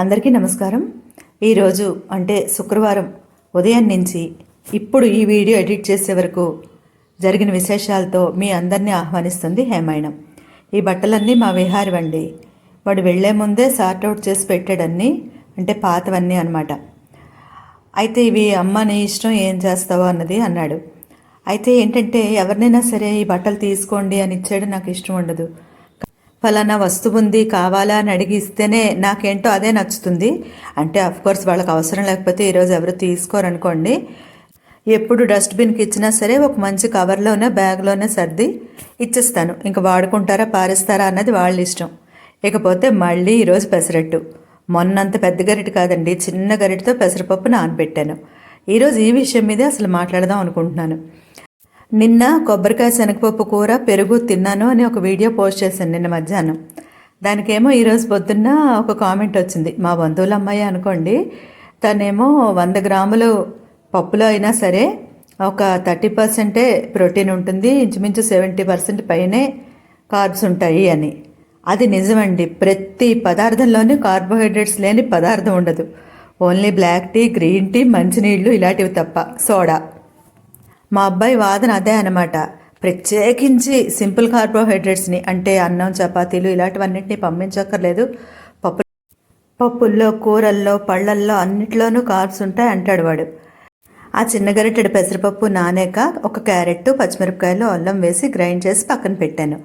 అందరికీ నమస్కారం. ఈరోజు అంటే శుక్రవారం ఉదయం నుంచి ఇప్పుడు ఈ వీడియో ఎడిట్ చేసే వరకు జరిగిన విశేషాలతో మీ అందరినీ ఆహ్వానిస్తుంది హేమాయణం ఈ బట్టలన్నీ మా విహారివండి వాడు వెళ్ళే ముందే సార్ట్ అవుట్ చేసి పెట్టాడన్నీ అంటే పాతవన్నీ అనమాట అయితే ఇవి అమ్మ నీ ఇష్టం ఏం చేస్తావో అన్నది అన్నాడు. అయితే ఏంటంటే ఎవరినైనా సరే ఈ బట్టలు తీసుకోండి అని ఇచ్చాడు నాకు ఇష్టం ఉండదు. ఫలానా వస్తువు ఉంది కావాలా అని అడిగి ఇస్తేనే నాకేంటో అదే నచ్చుతుంది. అంటే కోర్స్ వాళ్ళకి అవసరం లేకపోతే ఈరోజు ఎవరు తీసుకోరనుకోండి. ఎప్పుడు డస్ట్బిన్కి ఇచ్చినా సరే ఒక మంచి కవర్లోనే బ్యాగ్లోనే సర్ది ఇచ్చేస్తాను. ఇంకా వాడుకుంటారా పారేస్తారా అన్నది వాళ్ళ ఇష్టం. ఇకపోతే మళ్ళీ ఈరోజు పెసరట్టు. మొన్నంత పెద్ద గరిటె కాదండి చిన్న గరిటతో పెసరపప్పు నానబెట్టాను. ఈరోజు ఈ విషయం మీదే అసలు మాట్లాడదాం అనుకుంటున్నాను. నిన్న కొబ్బరికాయ శనగపప్పు కూర పెరుగు తిన్నాను అని ఒక వీడియో పోస్ట్ చేశాను నిన్న మధ్యాహ్నం. దానికేమో ఈరోజు పొద్దున్న ఒక కామెంట్ వచ్చింది. మా బంధువుల అమ్మాయి అనుకోండి తనేమో వంద గ్రాములు పప్పులో అయినా సరే ఒక థర్టీ పర్సెంటే ప్రోటీన్ ఉంటుంది ఇంచుమించు సెవెంటీ పర్సెంట్ పైనే కార్బ్స్ ఉంటాయి అని. అది నిజమండి. ప్రతి పదార్థంలోనూ కార్బోహైడ్రేట్స్ లేని పదార్థం ఉండదు. Only black tea green tea మంచినీళ్ళు ఇలాంటివి తప్ప సోడా. మా అబ్బాయి వాదన అదే అనమాట ప్రత్యేకించి సింపుల్ కార్బోహైడ్రేట్స్ని అంటే అన్నం చపాతీలు ఇలాంటివన్నింటినీ పంపించక్కర్లేదు. పప్పు పప్పుల్లో కూరల్లో పళ్ళల్లో అన్నిట్లోనూ కార్బ్స్ ఉంటాయి అంటాడు వాడు. ఆ చిన్న గరిటెడు పెసరపప్పు నానేక ఒక క్యారెట్ పచ్చిమిరపకాయలు అల్లం వేసి గ్రైండ్ చేసి పక్కన పెట్టాను.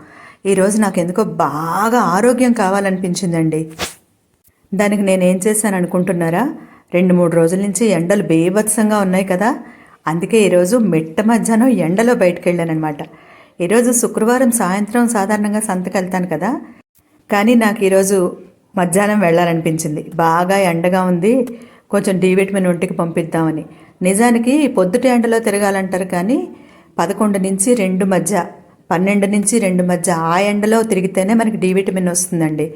ఈరోజు నాకు ఎందుకో బాగా ఆరోగ్యం కావాలనిపించిందండి. దానికి నేనేం చేశాను అనుకుంటున్నారా రెండు మూడు రోజుల నుంచి ఎండలు బీభత్సంగా ఉన్నాయి కదా. అందుకే ఈరోజు మిట్ట మధ్యాహ్నం ఎండలో బయటకు వెళ్ళానమాట ఈరోజు శుక్రవారం సాయంత్రం సాధారణంగా సంతకు వెళ్తాను కదా. కానీ నాకు ఈరోజు మధ్యాహ్నం వెళ్ళాలనిపించింది. బాగా ఎండగా ఉంది. కొంచెం డి విటమిన్ ఒంటికి పంపిద్దామని. నిజానికి పొద్దుటి ఎండలో తిరగాలంటారు కానీ పదకొండు నుంచి రెండు మధ్య పన్నెండు నుంచి రెండు మధ్య ఆ ఎండలో తిరిగితేనే మనకి డి విటమిన్ వస్తుందండి.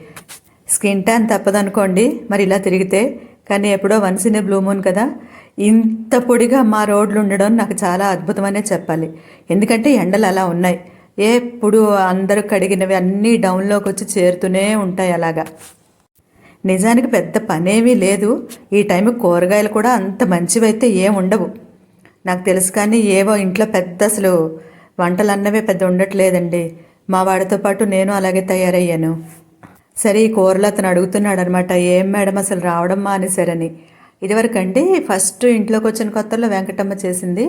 స్కిన్ ట్యాన్ తప్పదనుకోండి. మరి ఇలా తిరిగితే కానీ ఎప్పుడో once in a blue moon కదా. ఇంత పొడిగా మా రోడ్లు ఉండడం నాకు చాలా అద్భుతమనే చెప్పాలి. ఎందుకంటే ఎండలు అలా ఉన్నాయి. ఎప్పుడు అందరూ కడిగినవి అన్నీ డౌన్లోకి వచ్చి చేరుతూనే ఉంటాయి అలాగా. నిజానికి పెద్ద పనేమీ లేదు. ఈ టైం కూరగాయలు కూడా అంత మంచివైతే ఏం ఉండవు. నాకు తెలుసు కానీ ఏవో ఇంట్లో పెద్ద అసలు వంటలు అన్నవే పెద్ద ఉండట్లేదండి. మా వాడితో పాటు నేను అలాగే తయారయ్యాను. సరే ఈ కూరలు అతను అడుగుతున్నాడు అనమాట ఏం మేడం అసలు రావడం మానేశారని ఇదివరకండి ఫస్ట్ ఇంట్లోకి వచ్చిన కొత్తలో వెంకటమ్మ చేసింది.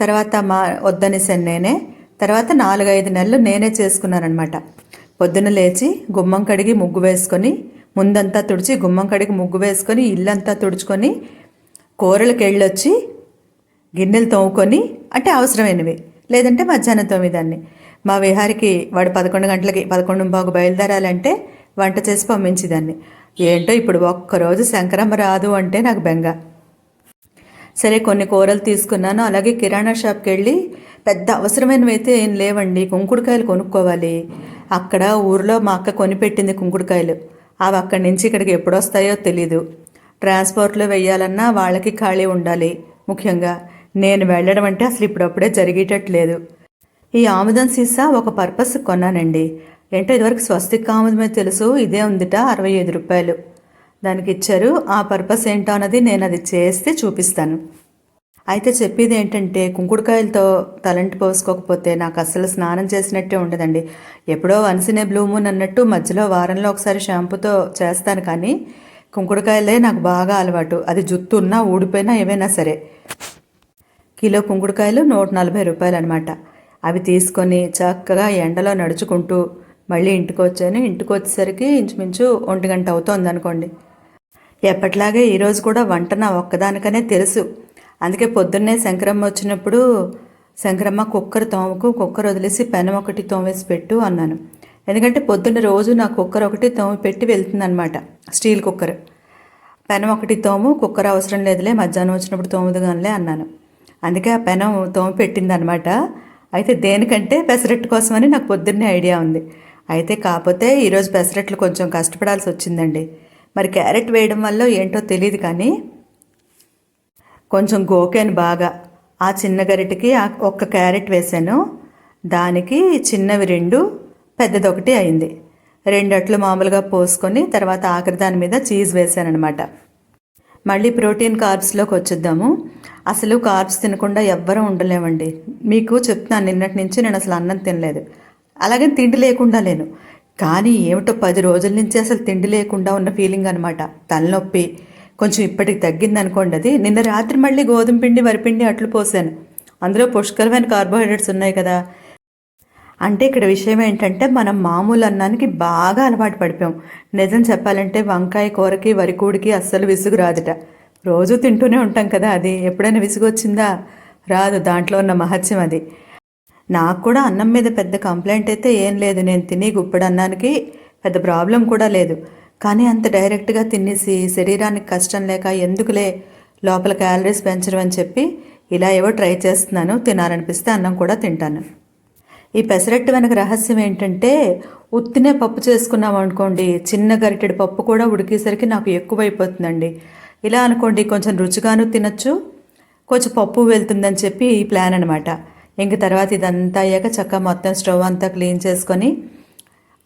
తర్వాత మా వద్దనేసాను నేనే. తర్వాత నాలుగైదు నెలలు నేనే చేసుకున్నానమాట పొద్దున లేచి గుమ్మం కడిగి ముగ్గు వేసుకొని ముందంతా తుడిచి గుమ్మం కడిగి ముగ్గు వేసుకొని ఇల్లంతా తుడుచుకొని కూరలకు వెళ్ళొచ్చి గిన్నెలు తోముకొని అంటే అవసరమైనవి. లేదంటే మధ్యాహ్నం తోమిదాన్ని. మా విహారికి వాడు పదకొండు గంటలకి పదకొండు బాగు బయలుదేరాలంటే వంట చేసి పంపించేదాన్ని. ఏంటో ఇప్పుడు ఒక్కరోజు శంకరమ్మ రాదు అంటే నాకు బెంగ. సరే కొన్ని కూరలు తీసుకున్నాను. అలాగే కిరాణా షాప్కి వెళ్ళి పెద్ద అవసరమైనవి అయితే ఏం లేవండి. కుంకుడుకాయలు కొనుక్కోవాలి. అక్కడ ఊర్లో మా అక్క కొనిపెట్టింది కుంకుడుకాయలు. అవి అక్కడి నుంచి ఇక్కడికి ఎప్పుడు వస్తాయో తెలీదు. ట్రాన్స్పోర్ట్లో వెయ్యాలన్నా వాళ్ళకి ఖాళీ ఉండాలి. ముఖ్యంగా నేను వెళ్ళడం అంటే అసలు ఇప్పుడప్పుడే జరిగేటట్లేదు. ఈ ఆముదం సీసా ఒక పర్పస్ కొన్నానండి. ఏంటో ఇదివరకు స్వస్తిక్ మీద తెలుసు ఇదే ఉందిట అరవై ఐదు రూపాయలు. దానికి ఇచ్చారు ఆ పర్పస్ ఏంటో అన్నది నేను అది చేస్తే చూపిస్తాను. అయితే చెప్పేది ఏంటంటే కుంకుడుకాయలతో తలంటి పోసుకోకపోతే నాకు అస్సలు స్నానం చేసినట్టే ఉండదండి. ఎప్పుడో వన్సినే బ్లూ మూన్ అన్నట్టు మధ్యలో వారంలో ఒకసారి షాంపూతో చేస్తాను కానీ కుంకుడుకాయలే నాకు బాగా అలవాటు. అది జుత్తు ఉన్నా ఊడిపోయినా ఏవైనా సరే. కిలో కుంకుడుకాయలు నూట నలభై రూపాయలు అనమాట అవి తీసుకొని చక్కగా ఎండలో నడుచుకుంటూ మళ్ళీ ఇంటికి వచ్చాను ఇంటికి వచ్చేసరికి ఇంచుమించు ఒంటి గంట అవుతోంది అనుకోండి ఎప్పటిలాగే ఈరోజు కూడా వంట నా ఒక్కదానికనే తెలుసు. అందుకే పొద్దున్నే శంకరమ్మ వచ్చినప్పుడు శంకరమ్మ కుక్కర్ తోమకు కుక్కర్ వదిలేసి పెనం ఒకటి తోమేసి పెట్టు అన్నాను. ఎందుకంటే పొద్దున్న రోజు నా కుక్కర్ ఒకటి తోమి పెట్టి వెళ్తుందనమాట స్టీల్ కుక్కర్. పెనం ఒకటి తోము కుక్కర్ అవసరం లేదులే మధ్యాహ్నం వచ్చినప్పుడు తోముదుగానిలే అన్నాను. అందుకే ఆ పెనం తోమి పెట్టిందనమాట అయితే దేనికంటే పెసరట్టు కోసమని నాకు పొద్దున్నే ఐడియా ఉంది. అయితే కాకపోతే ఈరోజు పెసరట్లు కొంచెం కష్టపడాల్సి వచ్చిందండి. మరి క్యారెట్ వేయడం వల్ల ఏంటో తెలియదు కానీ కొంచెం గోకాను బాగా. ఆ చిన్న గరిటకి ఒక్క క్యారెట్ వేసాను. దానికి చిన్నవి రెండు పెద్దదొకటి అయింది. రెండట్లు మామూలుగా పోసుకొని తర్వాత ఆఖరి దాని మీద చీజ్ వేశానమాట మళ్ళీ ప్రోటీన్ కార్బ్స్లోకి వచ్చేద్దాము. అసలు కార్బ్స్ తినకుండా ఎవ్వరూ ఉండలేమండి. మీకు చెప్తున్నాను నిన్నటి నుంచి నేను అసలు అన్నం తినలేదు. అలాగే తిండి లేకుండా లేను. కానీ ఏమిటో పది రోజుల నుంచి అసలు తిండి లేకుండా ఉన్న ఫీలింగ్ అనమాట తలనొప్పి కొంచెం ఇప్పటికి తగ్గింది అనుకోండి అది. నిన్న రాత్రి మళ్ళీ గోధుమ పిండి వరిపిండి అట్లు పోసాను. అందులో పుష్కలమైన కార్బోహైడ్రేట్స్ ఉన్నాయి కదా. అంటే ఇక్కడ విషయం ఏంటంటే మనం మామూలు అన్నానికి బాగా అలవాటు పడిపోయాం. నిజం చెప్పాలంటే వంకాయ కూరకి వరికూడికి అస్సలు విసుగు రాదుట. రోజు తింటూనే ఉంటాం కదా అది. ఎప్పుడైనా విసుగు వచ్చిందా రాదు. దాంట్లో ఉన్న మహత్యం అది. నాకు కూడా అన్నం మీద పెద్ద కంప్లైంట్ అయితే ఏం లేదు. నేను తిని గుప్పడు అన్నానికి పెద్ద ప్రాబ్లం కూడా లేదు. కానీ అంత డైరెక్ట్గా తినేసి శరీరానికి కష్టం లేక ఎందుకులే లోపల క్యాలరీస్ పెంచడం అని చెప్పి ఇలా ఏవో ట్రై చేస్తున్నాను. తినాలనిపిస్తే అన్నం కూడా తింటాను. ఈ పెసరట్టు వెనక రహస్యం ఏంటంటే ఉత్తినే పప్పు చేసుకున్నాం అనుకోండి చిన్న గరిటెడు పప్పు కూడా ఉడికేసరికి నాకు ఎక్కువైపోతుందండి. ఇలా అనుకోండి కొంచెం రుచిగాను తినచ్చు కొంచెం పప్పు వెళ్తుందని చెప్పి ఈ ప్లాన్ అనమాట ఇంక తర్వాత ఇదంతా అయ్యాక చక్క మొత్తం స్టవ్ అంతా క్లీన్ చేసుకొని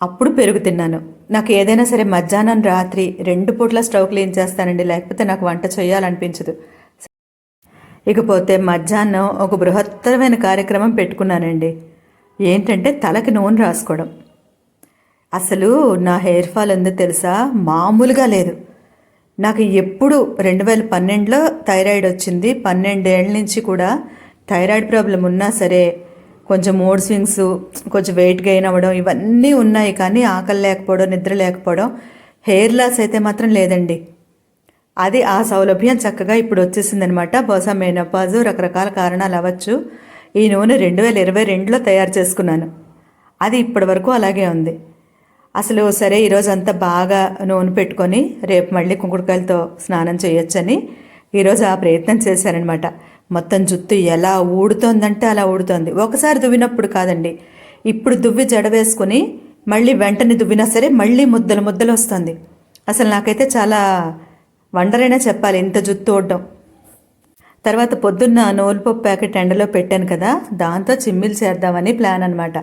అప్పుడు పెరుగు తిన్నాను. నాకు ఏదైనా సరే మధ్యాహ్నం రాత్రి రెండు పూట్ల స్టవ్ క్లీన్ చేస్తానండి. లేకపోతే నాకు వంట చేయాలనిపించదు. ఇకపోతే మధ్యాహ్నం ఒక బృహత్తరమైన కార్యక్రమం పెట్టుకున్నానండి. ఏంటంటే తలకి నూనె రాసుకోవడం. అసలు నా హెయిర్ ఫాల్ ఉందో తెలుసా? మామూలుగా లేదు. నాకు ఎప్పుడు రెండు వేల పన్నెండులో థైరాయిడ్ వచ్చింది. పన్నెండేళ్ళ నుంచి కూడా థైరాయిడ్ ప్రాబ్లం ఉన్నా సరే కొంచెం మూడ్ స్వింగ్స్ కొంచెం వెయిట్ గెయిన్ అవ్వడం ఇవన్నీ ఉన్నాయి కానీ ఆకలి లేకపోవడం నిద్ర లేకపోవడం హెయిర్ లాస్ అయితే మాత్రం లేదండి. అది ఆ సౌలభ్యం చక్కగా ఇప్పుడు వచ్చేసిందనమాట. బహుశా మేనపాజు రకరకాల కారణాలు అవ్వచ్చు. ఈ నూనె రెండు వేల ఇరవై రెండులో తయారు చేసుకున్నాను. అది ఇప్పటి వరకు అలాగే ఉంది. అసలు సరే ఈరోజు అంతా బాగా నూనె పెట్టుకొని రేపు మళ్ళీ కుంకుడుకాయలతో స్నానం చేయొచ్చని ఈరోజు ఆ ప్రయత్నం చేశానన్నమాట మొత్తం జుత్తు ఎలా ఊడుతోందంటే అలా ఊడుతోంది. ఒకసారి దువ్వినప్పుడు కాదండి. ఇప్పుడు దువ్వి జడవేసుకుని మళ్ళీ వెంటనే దువ్వినా సరే మళ్ళీ ముద్దలు ముద్దలు వస్తుంది. అసలు నాకైతే చాలా వండరైనా చెప్పాలి ఇంత జుత్తు ఊడడం. తర్వాత పొద్దున్న నూలుపప్పు ప్యాకెట్ ఎండలో పెట్టాను కదా దాంతో చిమ్మిలు చేద్దామని ప్లాన్ అనమాట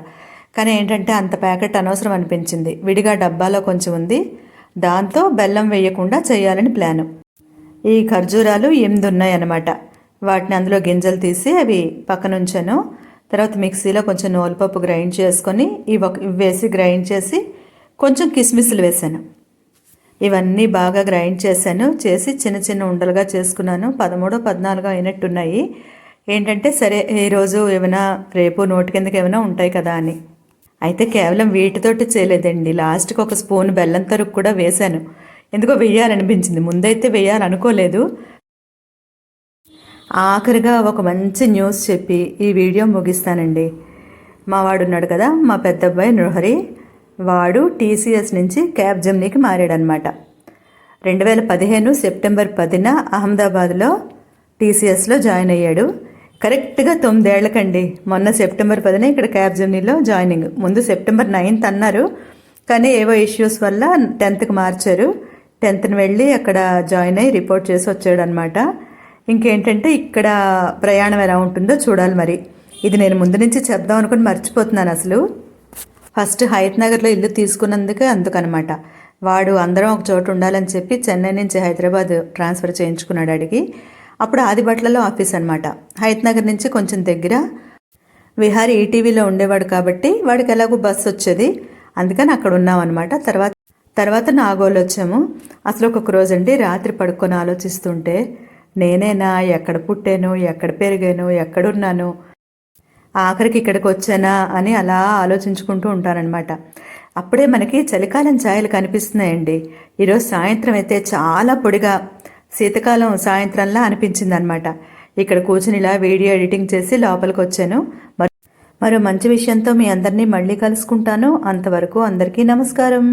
కానీ ఏంటంటే అంత ప్యాకెట్ అనవసరం అనిపించింది. విడిగా డబ్బాలో కొంచెం ఉంది. దాంతో బెల్లం వేయకుండా చేయాలని ప్లాను. ఈ ఖర్జూరాలు ఎనిమిది ఉన్నాయన్నమాట. వాటిని అందులో గింజలు తీసి అవి పక్కన ఉంచాను తర్వాత మిక్సీలో కొంచెం నోలుపప్పు గ్రైండ్ చేసుకొని ఇవి వేసి గ్రైండ్ చేసి కొంచెం కిస్మిస్లు వేసాను. ఇవన్నీ బాగా గ్రైండ్ చేశాను. చేసి చిన్న చిన్న ఉండలుగా చేసుకున్నాను. పదమూడో పద్నాలుగు అయినట్టున్నాయి. ఏంటంటే సరే ఈరోజు ఏమైనా రేపు నోటి కిందకి ఏమైనా ఉంటాయి కదా అని. అయితే కేవలం వీటితోటి చేయలేదండి. లాస్ట్కి ఒక స్పూన్ బెల్లం తరుకు కూడా వేశాను. ఎందుకో వేయాలనిపించింది ముందైతే వేయాలనుకోలేదు ఆఖరిగా ఒక మంచి న్యూస్ చెప్పి ఈ వీడియో ముగిస్తానండి. మా వాడు ఉన్నాడు కదా మా పెద్ద అబ్బాయి నృహరి. వాడు టీసీఎస్ నుంచి క్యాబ్ జమ్నీకి మారాడనమాట రెండు వేల పదిహేను సెప్టెంబర్ పదిన అహ్మదాబాద్లో టీసీఎస్లో జాయిన్ అయ్యాడు. కరెక్ట్గా తొమ్మిదేళ్ళకండి. మొన్న సెప్టెంబర్ పదిన ఇక్కడ క్యాబ్ జర్నీలో జాయినింగ్. ముందు సెప్టెంబర్ నైన్త్ అన్నారు. కానీ ఏవో ఇష్యూస్ వల్ల టెన్త్కి మార్చారు. టెన్త్ని వెళ్ళి అక్కడ జాయిన్ అయ్యి రిపోర్ట్ చేసి వచ్చాడనమాట ఇంకేంటంటే ఇక్కడ ప్రయాణం ఎలా ఉంటుందో చూడాలి మరి. ఇది నేను ముందు నుంచి చెప్దాం అనుకుని మర్చిపోతున్నాను అసలు. ఫస్ట్ హైత్ నగర్లో ఇల్లు తీసుకున్నందుకే అందుకనమాట. వాడు అందరం ఒక చోట ఉండాలని చెప్పి చెన్నై నుంచి హైదరాబాద్ ట్రాన్స్ఫర్ చేయించుకున్నాడు అడిగి. అప్పుడు ఆదిబట్లలో ఆఫీస్ అనమాట హైత్ నగర్ నుంచి కొంచెం దగ్గర. విహారీ ఈటీవీలో ఉండేవాడు కాబట్టి వాడికి ఎలాగో బస్సు వచ్చేది. అందుకని అక్కడ ఉన్నాం అనమాట తర్వాత తర్వాత నాగోలు వచ్చాము. అసలు ఒక్కొక్క రోజు అండి రాత్రి పడుకొని ఆలోచిస్తుంటే నేనేనా ఎక్కడ పుట్టాను ఎక్కడ పెరిగాను ఎక్కడున్నాను ఆఖరికి ఇక్కడికి వచ్చానా అని అలా ఆలోచించుకుంటూ ఉంటానన్నమాట అప్పుడే మనకి చలికాలం ఛాయలు కనిపిస్తున్నాయండి. ఈరోజు సాయంత్రం అయితే చాలా పొడిగా శీతకాలం సాయంత్రంలా అనిపించింది అనమాట ఇక్కడ కూర్చుని ఇలా వీడియో ఎడిటింగ్ చేసి లోపలికి వచ్చాను. మరో మంచి విషయంతో మీ అందరినీ మళ్ళీ కలుసుకుంటాను. అంతవరకు అందరికీ నమస్కారం.